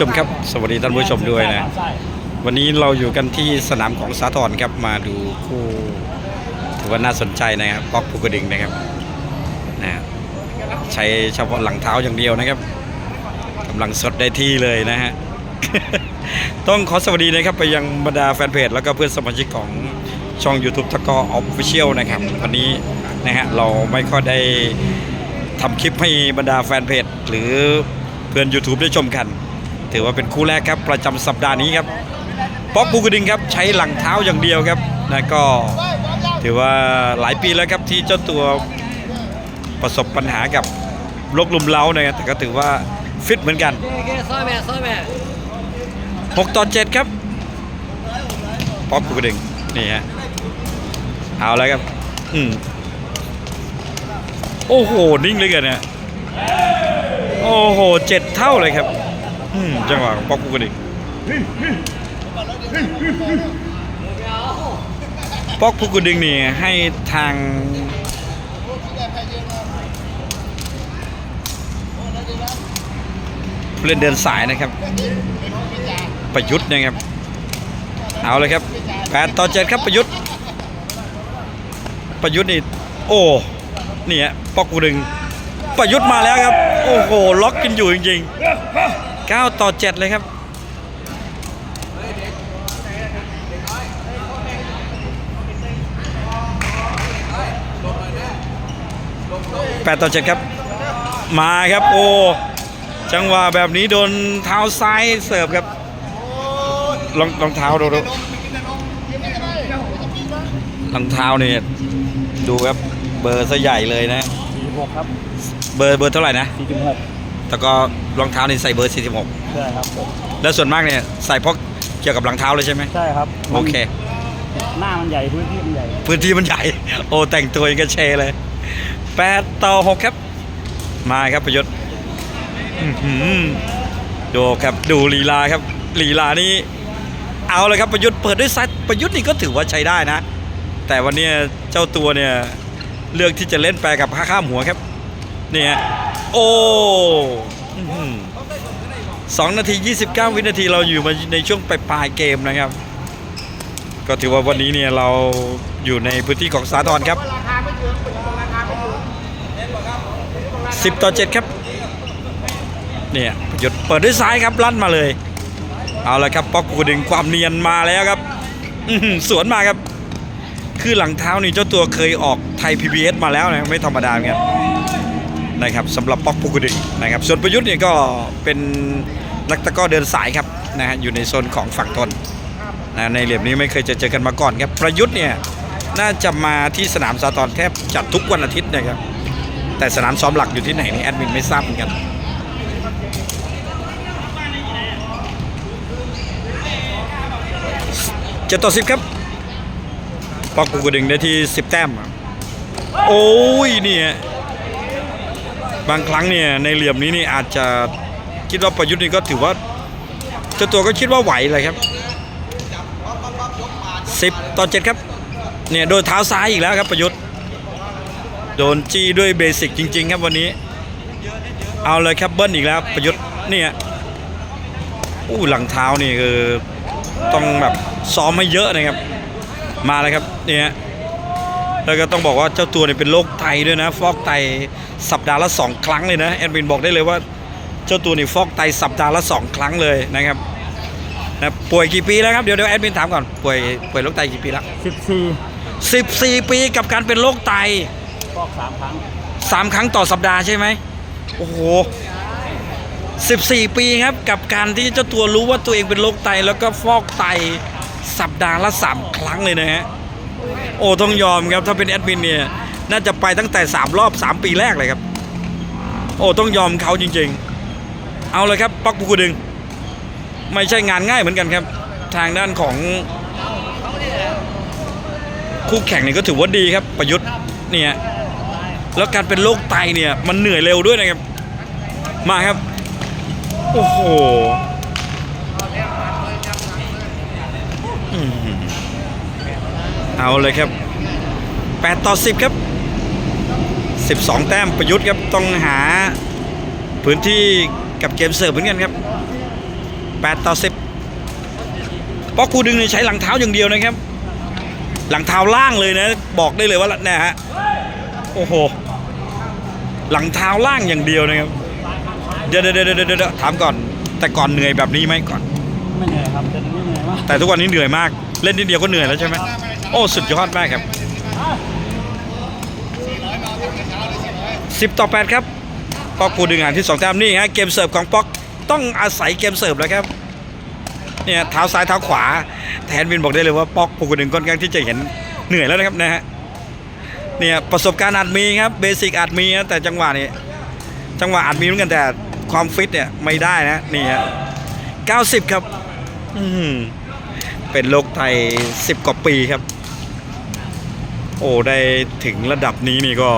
ชมครับสวัสดีท่านผู้ชมด้วยนะ วันนี้เราอยู่กันที่สนามของสาทรครับมาดูคู่ถือว่าน่าสนใจนะครับป๊อกภูกระดึงนะครับนะใช้เฉพาะหลังเท้าอย่างเดียวนะครับกำลังสดได้ที่เลยนะฮะต้องขอสวัสดีนะครับ ไปยังบรรดาแฟนเพจ แล้วก็เพื่อนสมาชิกของช่อง YouTube ตะกอออฟฟิเชียลนะครับ วันนี้นะฮะเราไม่ค่อยได้ทำคลิปให้บรรดาแฟนเพจ หรือเพื่อน YouTube ได้ชมกัน ถือว่าเป็นคู่แรกครับประจำสัปดาห์นี้ครับป๊อกปูกระดึงครับใช้หลังเท้าอย่างเดียวครับนะก็ถือว่าหลายปีแล้วครับที่เจ้าตัวประสบปัญหากับโรคลุมเล้านะครับแต่ก็ถือว่าฟิตเหมือนกันซ้อยแม่อยแม่6ต่อ7ครับป๊อกปูกระดึงนี่ฮะเอาแล้วครับอืมโอ้โห นิ่งเลยกันเนี่ยโอ้โหเจ็ดเท่าเลยครับ อืมจังหวะของป๊อกปูกระดึงป๊อกพุกุดึงนี่ให้ทางผู้เล่นเดินสายนะครับ ประยุทธ์นะครับ เอาเลยครับ8ต่อ7ครับประยุทธ์ ประยุทธ์นี่ โอ้นี่ฮะปอกกุดึง ประยุทธ์มาแล้วครับ โอ้โห ล็อกกันอยู่จริงๆ 9 ต่อ 7 เลยครับ8ต่อ7ครับ มาครับโอ้จังหวะแบบนี้โดนเท้าซ้ายเสิร์ฟครับรองรองเท้าดูดูรองเท้านี่ดูครับเบอร์ซะใหญ่เลยนะ46ครับเบอร์เบอร์เท่าไหร่นะ 46 แต่ก็รองเท้านี่ใส่เบอร์ ใช่ครับผม46 แล้วส่วนมากเนี่ยใส่เพราะเกี่ยวกับรองเท้าเลยใช่ไหมใช่ครับโอเค หน้ามันใหญ่พื้นที่มันใหญ่พื้นที่มันใหญ่ โอ้แต่งตัวยังกระเชเลย8ต่อ6ครับ มาครับประยุทธ์อื้อหือดูครับดูลีลาครับลีลานี้ เอาเลยครับประยุทธ์เปิดด้วยซ้ายประยุทธ์นี่ก็ถือว่าใช้ได้นะ แต่วันนี้เจ้าตัวเนี่ยเลือกที่จะเล่นแปรกับข้ามหัวครับ เนี่ย โอ้สองนาที 29 วินาทีเราอยู่มาในช่วงปลายเกมนะครับ ก็ถือว่าวันนี้เนี่ยเราอยู่ในพื้นที่ของสาทรครับ 10 ต่อ 7 ครับ เนี่ยหยุดเปิดด้วยซ้ายครับลั่นมาเลย เอาละครับป๊อกกูดึงความเนียนมาแล้วครับสวนมาครับ คือหลังเท้านี่เจ้าตัวเคยออกไทย PBS มาแล้วนะไม่ธรรมดาเหมือ นะครับสำหรับป๊อกปูกดึงนะครับส่วนประยุทธ์เนี่ยก็เป็นนักตะก้อเดินสายครับนะฮะอยู่ในโซนของฝั่งทนนะในเหลี่ยมนี้ไม่เคยจะเจอกันมาก่อนครับประยุทธ์เนี่ยน่าจะมาที่สนามสาตอนแทบจัดทุกวันอาทิตย์นะครับแต่สนามซ้อมหลักอยู่ที่ไหนนี่แอดมินไม่ทราบเหมือนกันเจ็ดต่อสิบครับปอกปูกระดึงได้ที่สิบแต้ม โอ้ยเนี่ย บางครั้งเนี่ยในเหลี่ยมนี้นี่อาจจะคิดว่าประยุทธ์นี่ก็ถือว่าเจ้าตัวก็คิดว่าไหวเลยครับ10ต่อ7ครับเนี่ยโดนเท้าซ้ายอีกแล้วครับประยุทธ์ โดนจี้ด้วยเบสิกจริง ๆ ครับวันนี้ เอาเลยครับเบิ้ลอีกแล้วประยุทธ์เนี่ยอู้หลังเท้านี่คือต้องแบบซ้อมให้เยอะนะครับ มาเลยครับเนี่ย แล้วก็ต้องบอกว่าเจ้าตัวเนี่ยเป็นโรคไตด้วยนะ ฟอกไตสัปดาห์ละสองครั้งเลยนะแอดมินบอกได้เลยว่าเจ้าตัวนี่ฟอกไตสัปดาห์ละสองครั้งเลยนะครับนะป่วยกี่ปีแล้วครับเดี๋ยวเดี๋ยวแอดมินถามก่อนป่วยป่วยโรคไตกี่ปีแล้ว14 14 ปีกับการเป็นโรคไตฟอก3ครั้ง3ครั้งต่อสัปดาห์ใช่ไหมโอ้โห14 ปีครับกับการที่เจ้าตัวรู้ว่าตัวเองเป็นโรคไตแล้วก็ฟอกไตสัปดาห์ละ 3 ครั้งเลยนะฮะ โอ้ต้องยอมครับถ้าเป็นแอดมินเนี่ยน่าจะไปตั้งแต่ 3 รอบ 3 ปีแรกเลยครับ โอ้ต้องยอมเขาจริงๆ เอาเลยครับปักปูกดึง ไม่ใช่งานง่ายเหมือนกันครับ ทางด้านของ คู่แข่งนี่ก็ถือว่าดีครับประยุทธ์เนี่ยแล้วการเป็นโรคไตเนี่ยมันเหนื่อยเร็วด้วยนะครับ มาครับ โอ้โหอืม เอาเลยครับ 8 ต่อ 10 ครับ 12 แต้มประยุทธ์ครับ ต้องหาพื้นที่กับเกมเสิร์ฟเหมือนกันครับ 8 ต่อ 10ป๊อกกูดึงเนี่ยใช้หลังเท้าอย่างเดียวนะครับ หลังเท้าล่างเลยนะ บอกได้เลยว่าเนี่ยฮะ โอ้โห หลังเท้าล่างอย่างเดียวนะครับ เดี๋ยวเดี๋ยวเดี๋ยวเดี๋ยวถามก่อน แต่ก่อนเหนื่อยแบบนี้ไหมก่อน ไม่เหนื่อยครับแต่ไม่เหนื่อยมากแต่ทุกวันนี้เหนื่อยมาก เล่นนิดเดียวก็เหนื่อยแล้วใช่ไหมโอ้สุดยอดมากครับ10ต่อ8ครับปอกกูดึงอ่านที่2แต้มนี่ฮะเกมเสิร์ฟของป๊อกต้องอาศัยเกมเสิร์ฟแล้วครับเนี่ยเท้าซ้ายเท้าขวา แทนวินบอกได้เลยว่าป๊อกกูดึงค่อนข้างที่จะเห็นเหนื่อยแล้วนะครับนะฮะเนี่ยประสบการณ์อาจมีครับเบสิกอาจมีนะแต่จังหวะนี้จังหวะอาจมีเหมือนกันแต่ความฟิตเนี่ยไม่ได้นะนี่ฮะ90 ครับ อืม เป็นโลกไทย 10 กว่าปีครับ โอ้ได้ถึงระดับนี้นี่ก็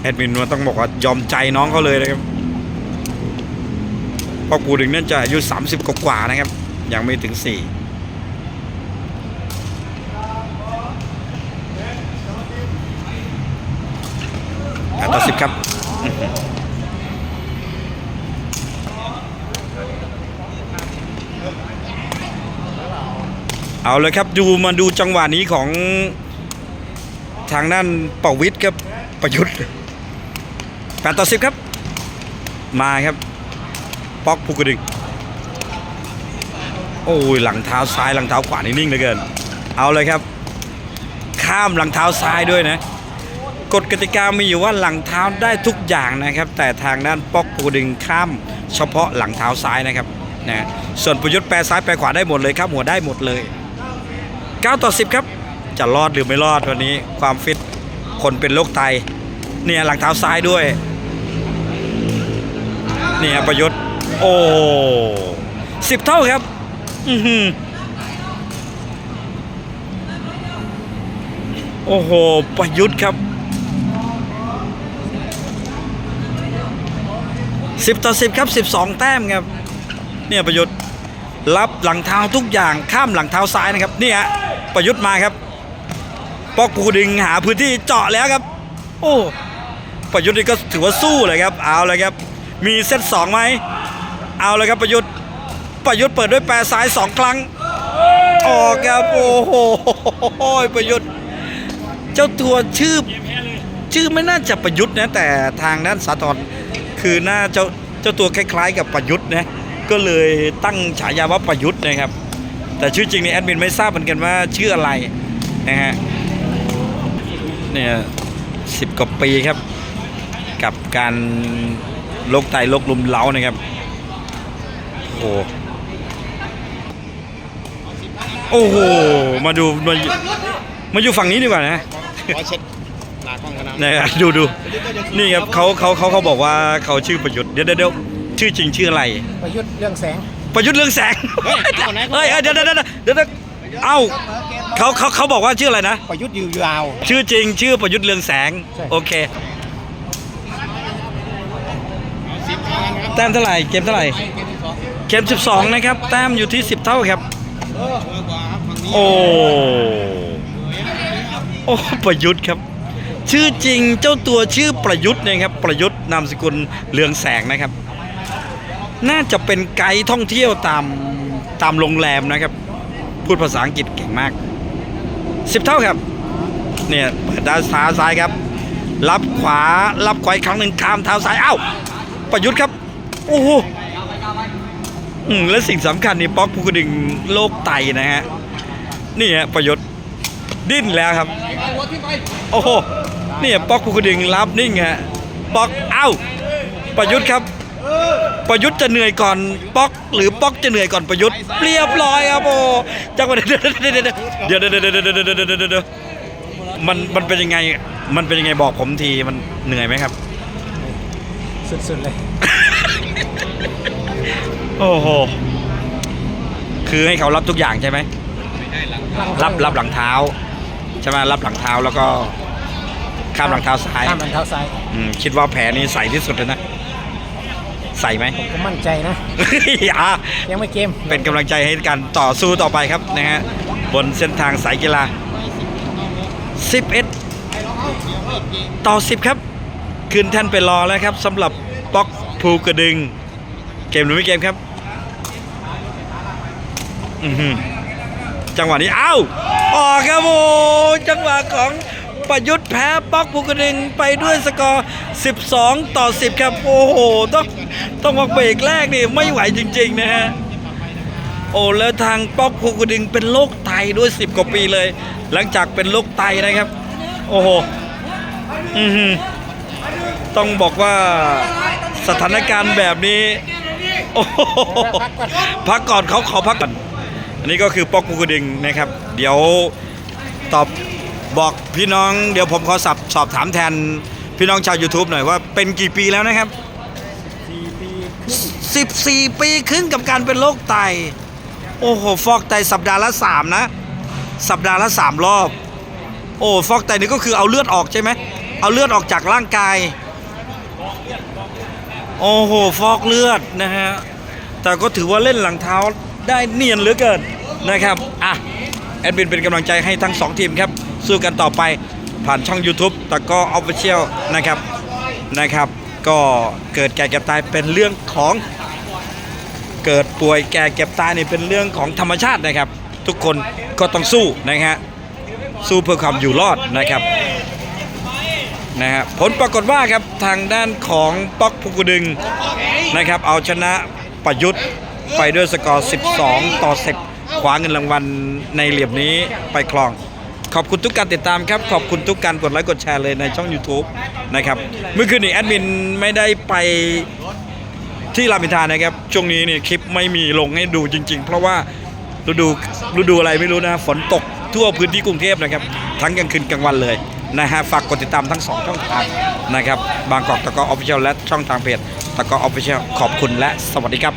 แอดมินมันต้องบอกว่ายอมใจน้องเขาเลยนะครับเพราะกูดึงนั่นจะอายุ 30 กว่าๆนะครับ ยังไม่ถึง4แปดต่อสิบครับ เอาเลยครับดูมาดูจังหวะนี้ของทางด้านประวิทย์ครับประยุทธ์แปดต่อสิบครับ มาครับ ป๊อกภูกระดึง โอ้ยหลังเท้าซ้ายหลังเท้าขวานี่นิ่งเหลือเกิน เอาเลยครับ ข้ามหลังเท้าซ้ายด้วยนะกฎกติกามีอยู่ว่าหลังเท้าได้ทุกอย่างนะครับ แต่ทางด้านป๊อกปูดึงข้าม เฉพาะหลังเท้าซ้ายนะครับนะส่วนประยุทธ์แปรซ้ายแปรขวาได้หมดเลยครับหัวได้หมดเลย 9 ต่อ 10 ครับ จะรอดหรือไม่รอดวันนี้ ความฟิตคนเป็นโรคไต เนี่ยหลังเท้าซ้ายด้วย เนี่ยประยุทธ์ โอ้สิบเท่าครับ อือหือโอ้โห ประยุทธ์ครับ10ต่อ10ครับ12แต้มครับ เนี่ยประยุทธ์รับหลังเท้าทุกอย่างข้ามหลังเท้าซ้ายนะครับ เนี่ยฮะ ประยุทธ์มาครับปอกปูดึงหาพื้นที่เจาะแล้วครับ โอ้ประยุทธ์นี่ก็ถือว่าสู้เลยครับ เอาเลยครับ มีเซตสองไหมเอาเลยครับประยุทธ์ประยุทธ์เปิดด้วยแปรซ้ายสองครั้งออกครับโอ้โหประยุทธ์ เจ้าตัวชื่อชื่อไม่น่าจะประยุทธ์นะแต่ทางด้านสาธรคือหน้าเจ้าเจ้าตัวคล้าย ๆ กับประยุทธ์นะก็เลยตั้งฉายาว่าประยุทธ์นะครับ แต่ชื่อจริงนี่แอดมินไม่ทราบเหมือนกันว่าชื่ออะไรนะฮะเนี่ยสิบกว่าปีครับ กับการโรคไตโรคลมเล้านะครับ โอ้โหโอ้โห มาดูมาอยู่มาอยู่ฝั่งนี้ดีกว่านะขอเช็ดหน้ากล้องกันนะนะครับดูดูนี่ครับเขาเขาเขาเขาบอกว่าเขาชื่อประยุทธ์เดี๋ยวเดี๋ยวเดี๋ยวชื่อจริงชื่ออะไร ประยุทธ์เรื่องแสง ประยุทธ์เรื่องแสงเฮ้ยเอาไหนเฮ้ยเฮ้ยเดี๋ยวเดี๋ยวเดี๋ยวเดี๋ยวเดี๋ยวเอ้าเขาเขาเขาบอกว่าชื่ออะไรนะ ประยุทธ์อยู่ยาว ชื่อจริงชื่อประยุทธ์เรืองแสง ใช่ โอเค แต้มเท่าไหร่เกมเท่าไหร่ เกม 12 นะครับ แต้มอยู่ที่ 10 เท่าครับ โอ้โอ้ประยุทธ์ครับ ชื่อจริงเจ้าตัวชื่อประยุทธ์นะครับ ประยุทธ์นามสกุลเรืองแสงนะครับ น่าจะเป็นไกด์ท่องเที่ยวตามตามโรงแรมนะครับ พูดภาษาอังกฤษเก่งมาก 10 เท่าครับ เนี่ยเปิดด้านเท้าซ้ายครับ รับขวารับขวาอีกครั้งหนึ่งข้ามเท้าซ้ายเอ้าประยุทธ์ครับ โอ้โหอืมและสิ่งสำคัญนี่ป๊อกภูกระดึงโลกไตนะฮะนี่ฮะประยุทธ์ดิ้นแล้วครับ โอ้โหนี่ป๊อกภูกระดึงรับนิ่งฮะป๊อกเอ้าประยุทธ์ครับ ประยุทธ์จะเหนื่อยก่อนป๊อกหรือป๊อกจะเหนื่อยก่อนประยุทธ์เรียบร้อยครับโอ้จังหวะเดี๋ยวเดี๋ยวเดี๋ยวเดี๋ยวเดี๋ยวเดี๋ยวเดี๋ยวเดี๋ยวเดี๋ยวมันมันเป็นยังไงมันเป็นยังไงบอกผมทีมันเหนื่อยไหมครับ สุดๆเลย โอ้โหคือให้เขารับทุกอย่างใช่ไหมรับรับหลังเท้าใช่ไหมรับหลังเท้าแล้วก็ข้ามหลังเท้าซ้ายข้ามหลังเท้าซ้ายอืมคิดว่าแผลนี้ใสที่สุดเลยนะ ใส่ไหม ผมมั่นใจนะ อะยังไม่เกมเป็นกำลังใจให้กันต่อสู้ต่อไปครับนะฮะบนเส้นทางสายกีฬา 11 ต่อ 10 ครับคืนแท่านไปรอแล้วครับสำหรับป๊อกภูกระดึง เกมหรือไม่เกมครับอื้อหือจังหวะนี้ เอ้า ออกครับโอ้จังหวะของ ประยุทธ์แพ้ป๊อกภูกระดึงไปด้วยสกอร์ 12 ต่อ 10 ครับ โอ้โห ต้องต้องมาเบรกแรกนี่ไม่ไหวจริง ๆ นะฮะ โอ้แล้วทางป๊อกภูกระดึงเป็นโรคไตด้วย 10 กว่าปีเลย หลังจากเป็นโรคไตนะครับ โอ้โหอือต้องบอกว่าสถานการณ์แบบนี้โอ้พักก่อนเขาขอพักก่อน อันนี้ก็คือป๊อกภูกระดึงนะครับ เดี๋ยวตอบ บอกพี่น้องเดี๋ยวผมขอสับสอบถามแทนพี่น้องชาว YouTube หน่อยว่าเป็นกี่ปีแล้วนะครับ4ปีครึ่ง14 ปีครึ่งกับการเป็นโรคไต โอ้โห ฟอกไตสัปดาห์ละ3นะ สัปดาห์ละ3รอบ โอ้ฟอกไตนี่ก็คือเอาเลือดออกใช่ไหม เอาเลือดออกจากร่างกาย โอ้โห ฟอกเลือดนะฮะ แต่ก็ถือว่าเล่นหลังเท้าได้เนียนเหลือเกินนะครับ อะ แอดมินเป็นกำลังใจให้ทั้ง 2 ทีมครับสู้กันต่อไปผ่านช่อง YouTube ตะกอออฟฟิเชียลนะครับนะครับ ก็เกิดแก่เก็บตายเป็นเรื่องของเกิดป่วยแก่เก็บตายนี่เป็นเรื่องของธรรมชาตินะครับ ทุกคนก็ต้องสู้นะฮะสู้เพื่อความอยู่รอดนะครับนะฮะผลปรากฏว่าครับทางด้านของป๊อกภูกระดึงนะครับ เอาชนะประยุทธ์ไปด้วยสกอร์ 12 ต่อ 10 คว้าเงินรางวัลในเหลี่ยมนี้ไปครอง ขอบคุณทุกการติดตามครับ ขอบคุณทุกการกดไลค์กดแชร์เลยในช่อง YouTube นะครับเมื่อคืนนี้แอดมินไม่ได้ไปที่รามอินทรานะครับ ช่วงนี้นี่คลิปไม่มีลงให้ดูจริง ๆ เพราะว่าฤดูฤดูอะไรไม่รู้นะฝนตกทั่วพื้นที่กรุงเทพนะครับ ทั้งกลางคืนกลางวันเลยนะฮะฝากกดติดตามทั้งสองช่องทางนะครับ บางกอกตะกอออฟฟิเชียลและช่องทางเพจตะกอออฟฟิเชียลขอบคุณและสวัสดีครับ